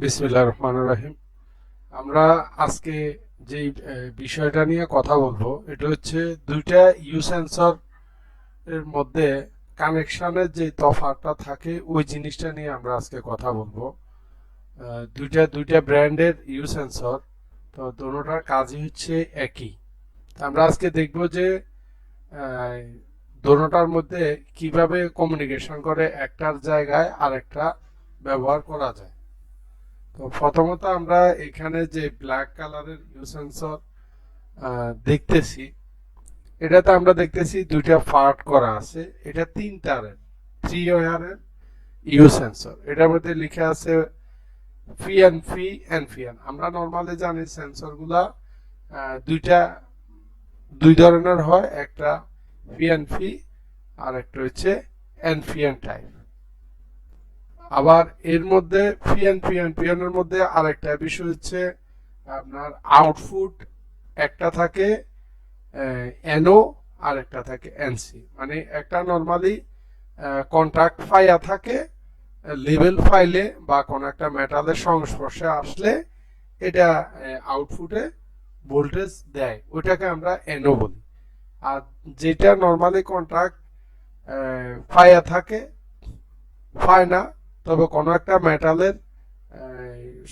বিসমিল্লাহ রহমান রাহিম আমরা আজকে আহ, বিষয়টা নিয়ে কথা বলব এটা হচ্ছে দুইটা ইউ সেন্সর এর মধ্যে কানেকশনের যে তফাৎটা থাকে ওই জিনিসটা নিয়ে আমরা আজকে কথা বলব। দুইটা দুইটা ব্র্যান্ডের ইউ সেন্সর তো দোনোটার কাজই হচ্ছে একই। আমরা আজকে দেখব যে দোনোটার মধ্যে কীভাবে কমিউনিকেশন করে একটার জায়গায় আরেকটা ব্যবহার করা যায়। তো প্রথমত আমরা এখানে যে ব্ল্যাক কালারের ইউ সেন্সর দেখতেছি, এটাতে আমরা দেখতেছি দুইটা পার্ট করা আছে। এটা তিন তারের থ্রি ওয়ারের ইউ সেন্সর এটার মধ্যে লিখে আছে ফি অ্যান্ড ফি অ্যান্ড ফিয়ান আমরা নর্মালি জানি সেন্সরগুলা দুইটা, দুই ধরনের হয়, একটা ফি অ্যান্ড ফি আর একটা হচ্ছে এনফিয়ান টাইপ আবার এর মধ্যে পিএন পিএন পিএনের মধ্যে আরেকটা বিষয় হচ্ছে আপনার আউটপুট একটা থাকে এনও আর একটা থাকে এনসি মানে একটা নর্মালি কন্ট্রাক্ট ফাইয়া থাকে লেভেল ফাইলে বা কোনো একটা মেটালের সংস্পর্শে আসলে এটা আউটপুটে ভোল্টেজ দেয়। ওইটাকে আমরা এনও বলি। আর যেটা নর্মালি কন্ট্রাক্ট ফাইয়া থাকে ফায় না তবে কোনো একটা মেটালের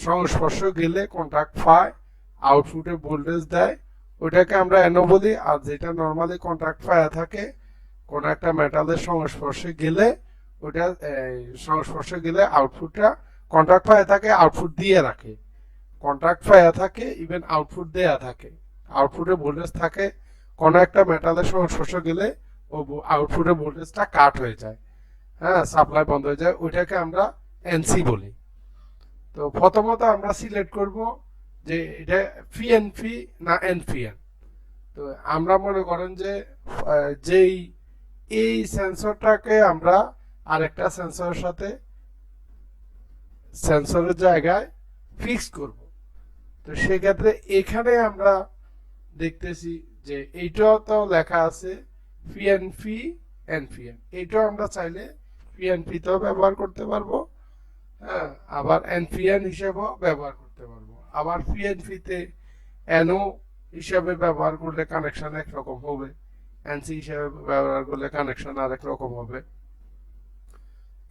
সংস্পর্শ গেলে কন্ট্যাক্ট পায় আউটপুটে ভোল্টেজ দেয় ওইটাকে আমরা এনো বলি। আর যেটা নর্মালি কন্ট্যাক্ট পায়া থাকে কোনো একটা মেটালের সংস্পর্শে গেলে এই, সংস্পর্শে গেলে আউটপুটটা কন্ট্রাক্ট পায়া থাকে আউটপুট দিয়ে রাখে। কন্ট্রাক্ট পায়া থাকে ইভেন আউটপুট দেয়া থাকে। আউটপুটে ভোল্টেজ থাকে কোনো একটা মেটালের সংস্পর্শে গেলে ও আউটপুটে ভোল্টেজটা কাট হয়ে যায়। হ্যাঁ সাপ্লাই বন্ধ হয়ে যায়, ওইটাকে আমরা এনসি বলি। তো প্রথমত আমরা সিলেক্ট করব যে এটা ফি এন ফি না এন ফি এন তো আমরা মনে করেন যে যেই এই সেন্সরটাকে আমরা আরেকটা সেন্সরের সাথে সেন্সরের জায়গায় ফিক্স করব। তো সেক্ষেত্রে এখানে আমরা দেখতেছি যে এইটাও তো লেখা আছে ফি এন ফি এন ফি এন এইটাও আমরা চাইলে পিএনপিতেও ব্যবহার করতে পারব হ্যাঁ আবার এনপিএন হিসেবেও ব্যবহার করতে পারব। আবার পিএনপিতে এনও হিসেবে ব্যবহার করলে কানেকশন একরকম হবে এনসি হিসেবে ব্যবহার করলে কানেকশন আরেক রকম হবে।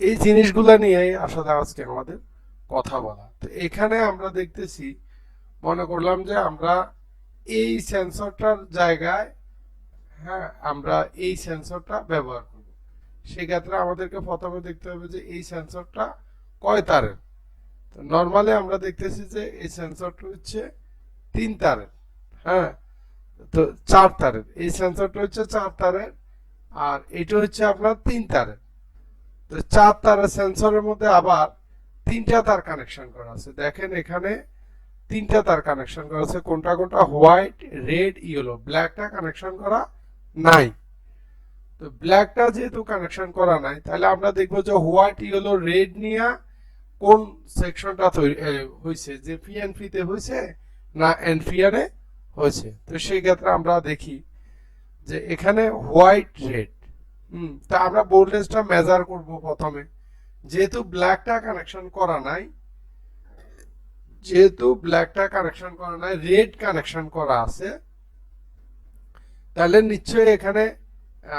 এই জিনিসগুলো নিয়েই আসলে আজকে আমাদের কথা বলা। তো এখানে আমরা দেখতেছি, মনে করলাম যে আমরা এই সেন্সরটার জায়গায় হ্যাঁ আমরা এই সেন্সরটা ব্যবহার করব সেক্ষেত্রে আমাদেরকে প্রথমে দেখতে হবে যে এই সেন্সরটা কয় তারের? তো নর্মালি আমরা দেখতেছি যে এই সেন্সরটা হচ্ছে তিন তারের হ্যাঁ? তো চার তারের। এই সেন্সরটা হচ্ছে চার তারের আর এটা হচ্ছে আপনার তিন তারের। তো চার তারের সেন্সরের মধ্যে আবার তিনটা তার কানেকশন করা আছে। দেখেন এখানে তিনটা তার কানেকশন করা আছে। কোনটা কোনটা? হোয়াইট রেড ইয়েলো ব্ল্যাকটা কানেকশন করা নাই। তো ব্ল্যাকটা যেহেতু কানেকশন করা নাই, তাহলে আমরা দেখব যে হোয়াইট ইয়েলো রেড নিয়ে কোন সেকশনটা হয়েছে যে পিএনপি তে হয়েছে না এন এনপিআরে হয়েছে তো সেই ক্ষেত্রে আমরা দেখি যে এখানে হোয়াইট রেড হুম, তা আমরা ভোল্টেজটা মেজার করব প্রথমে। যেহেতু ব্ল্যাকটা কানেকশন করা নাই, যেহেতু ব্ল্যাকটা কানেকশন করা নাই রেড কানেকশন করা আছে, তাহলে নিশ্চয়ই এখানে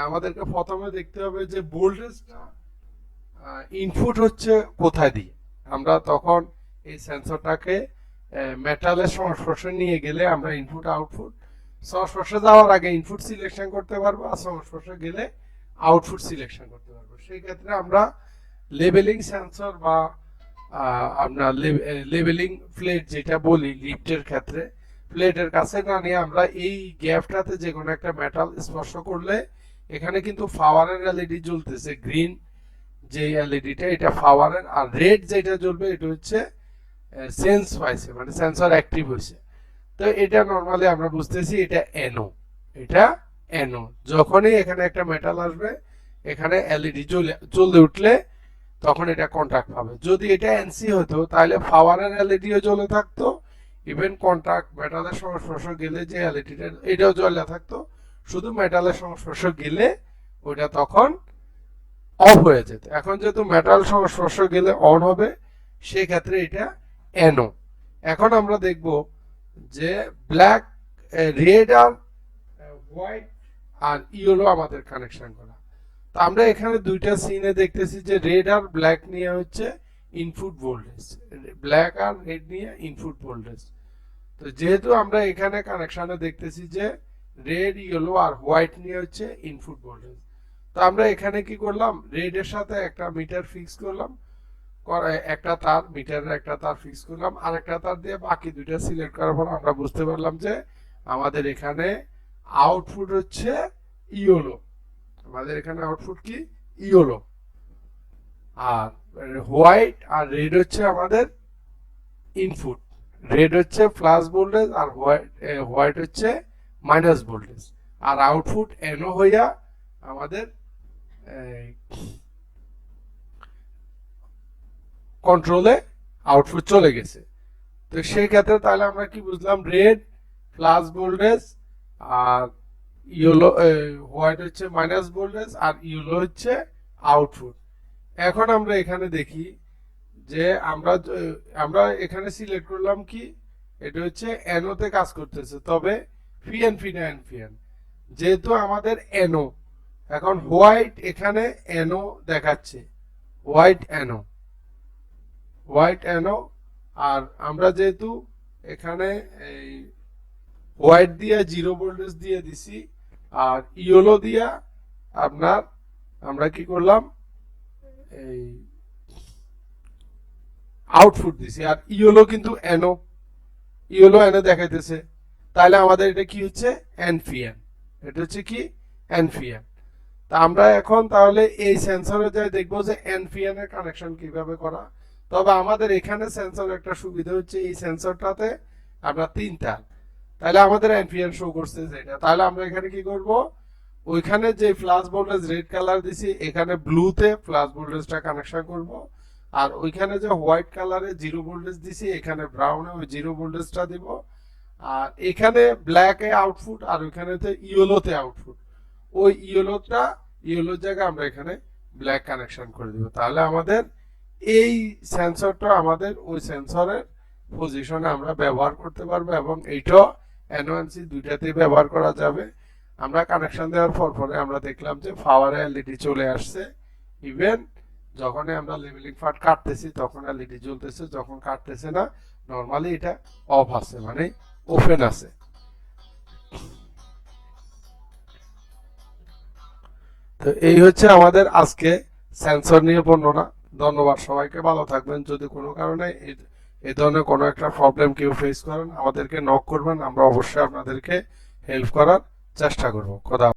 আমাদেরকে প্রথমে দেখতে হবে যে ভোল্টেজটা ইনপুট হচ্ছে কোথায় দিয়ে। আমরা তখন এই সেন্সরটাকে মেটালের সংস্পর্শে নিয়ে গেলে আমরা ইনপুট আউটপুট সংস্পর্শে যাওয়ার আগে ইনপুট সিলেকশন করতে পারব আর সংস্পর্শে গেলে আউটপুট সিলেকশন করতে পারব। সেই ক্ষেত্রে আমরা লেভেলিং সেন্সর বা আপনার লেভেলিং প্লেট যেটা বলি লিফটের ক্ষেত্রে প্লেটের কাছে না নিয়ে আমরা এই গ্যাপটাতে যে কোনো একটা মেটাল স্পর্শ করলে এখানে কিন্তু পাওয়ারের এলইডি জ্বলতেছে গ্রিন যে এলইডিটা এটা পাওয়ারের আর রেড যেটা জ্বলবে, এটা হচ্ছে সেন্স পাইছে মানে সেন্সর অ্যাক্টিভ হয়েছে তো এটা নর্মালি আমরা বুঝতেছি, এটা এনো এটা এনো যখনই এখানে একটা মেটাল আসবে, এখানে এলইডি জ্বলে জ্বলে উঠলে তখন এটা কন্ট্রাক্ট পাবে। যদি এটা এনসি হতো, তাহলে পাওয়ারের এলইডিও জ্বলে থাকতো ইভেন কন্ট্রাক্ট মেটালের সংস্পর্শ গেলে যে এলইডিটা এটাও জ্বলে থাকতো। শুধু মেটালের সংস্পর্শ গেলে ওইটা তখন অফ হয়ে যেত। এখন যেহেতু মেটাল সংস্পর্শ গেলে অন হবে, সেক্ষেত্রে এটা এনও এখন আমরা দেখব যে ব্ল্যাক রেড আর হোয়াইট আর ইয়েলো আমাদের কানেকশন করা। তো আমরা এখানে দুইটা সিনে দেখতেছি যে রেড আর ব্ল্যাক নিয়ে হচ্ছে ইনপুট ভোল্টেজ ব্ল্যাক আর রেড নিয়ে ইনপুট ভোল্টেজ তো যেহেতু আমরা এখানে কানেকশনে দেখতেছি যে রেড ইয়েলো আর হোয়াইট নিয়ে হচ্ছে ইনপুট ভোল্টেজ তো আমরা এখানে কি করলাম? রেড এর সাথে একটা মিটার ফিক্স করলাম। করা- একটা তার মিটারের একটা তার ফিক্স করলাম। আর একটা তার দিয়ে বাকি দুইটা সিলেক্ট করার পর আমরা বুঝতে পারলাম যে আমাদের এখানে আউটপুট হচ্ছে ইয়োলো আমাদের এখানে আউটপুট কি? ইয়োলো আর হোয়াইট আর রেড হচ্ছে আমাদের ইনপুট রেড হচ্ছে প্লাস ভোল্টেজ আর হোয়াইট হোয়াইট হচ্ছে মাইনাস ভোল্টেজ আর আউটপুট এনও হইয়া আমাদের কন্ট্রোলে আউটপুট চলে গেছে। তো সেই ক্ষেত্রে তাহলে আমরা কি বুঝলাম? রেড প্লাস ভোল্টেজ আর ইয়েলো হোয়াইট হচ্ছে মাইনাস ভোল্টেজ আর ইয়েলো হচ্ছে আউটপুট এখন আমরা এখানে দেখি যে আমরা আমরা এখানে সিলেক্ট করলাম কি? এটা হচ্ছে এনোতে কাজ করতেছে। তবে ফিএন ফি না এনফিএন যেহেতু আমাদের এনো এখন হোয়াইট এখানে এনো দেখাচ্ছে। হোয়াইট এনো হোয়াইট এনো আর আমরা যেহেতু এখানে এই হোয়াইট দিয়ে জিরো ভোল্টেজ দিয়ে দিছি, আর ইয়েলো দিয়া আপনার, আমরা কি করলাম? এই আউটপুট দিছি। আর ইয়েলো কিন্তু এনো ইয়েলো এনো দেখাইতেছে। তাহলে আমাদের এটা কি হচ্ছে? এনফিএন এটা হচ্ছে কি? এনফিএন তা আমরা এখন তাহলে এই সেন্সরে যাই, দেখব যে এর কানেকশন কীভাবে করা। তবে আমাদের এখানে সেন্সর একটা সুবিধা হচ্ছে, এই সেন্সরটাতে আপনার তিন তার তাহলে আমাদের এনপিএন শো করছে যেটা। তাহলে আমরা এখানে কি করব? ওইখানে যে ফ্লাশ ভোল্টেজ রেড কালার দিছি, এখানে ব্লুতে ফ্লাশ ভোল্টেজটা কানেকশন করব। আর ওইখানে যে হোয়াইট কালারে জিরো ভোল্টেজ দিছি, এখানে ব্রাউনে ওই জিরো ভোল্টেজটা দিব। আর এখানে ব্ল্যাকে আউটপুট আর ওইখানেতে ইয়েলোতে আউটপুট ওই ইয়েলোটা ইয়েলোর জায়গায় আমরা এখানে ব্ল্যাক কানেকশন করে দিব। তাহলে আমাদের এই সেন্সরটা আমাদের ওই সেন্সরের পজিশনে আমরা ব্যবহার করতে পারব এবং এইটাও এনওএনসি দুইটাতেই ব্যবহার করা যাবে। আমরা কানেকশন দেওয়ার পর পরে আমরা দেখলাম যে পাওয়ার এলইডি চলে আসছে। ইভেন যখনই আমরা লেভেলিং পার্ট কাটতেছি, তখন এলইডি জ্বলতেছে, যখন কাটতেছে না নর্মালি এটা অফ আছে। মানে ওপেন আছে। তো এই হচ্ছে আমাদের আজকে সেন্সর নিয়ে বর্ণনা। ধন্যবাদ সবাইকে, ভালো থাকবেন। যদি কোনো কারণে এই- ধরনের কোনো একটা প্রবলেম কেউ ফেস করেন, আমাদেরকে নক করবেন। আমরা অবশ্যই আপনাদেরকে হেল্প করার চেষ্টা করব। খোদা